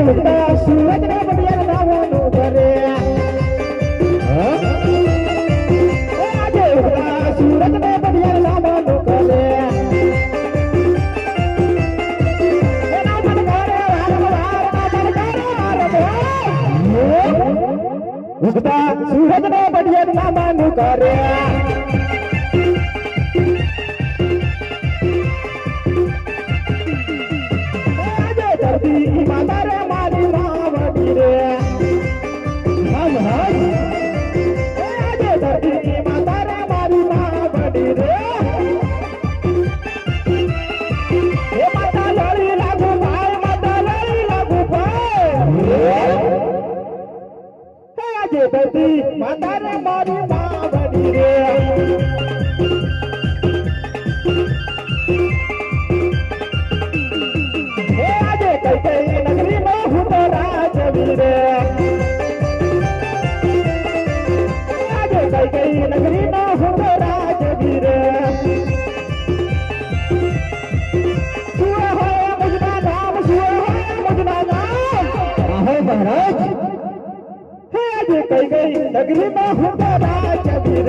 सूरज ने बढ़िया सूरज ने बढ़िया नामों सूरज ने बढ़िया धरती માતાને મારી મા બની રે આજે કઈ કઈ નગરીમાં હું તો રાજવી રે कई गई लगनी माँ बाबा कबीर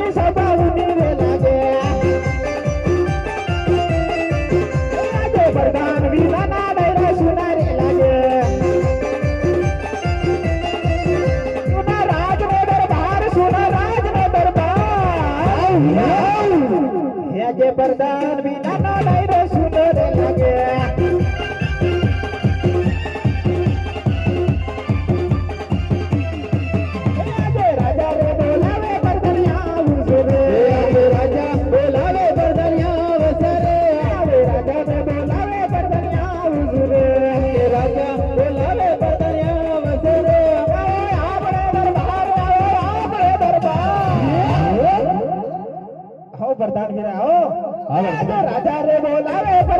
जे प्रदान भी ना नहीं प्रधान मेरा। हो राजा रे बोला रे पर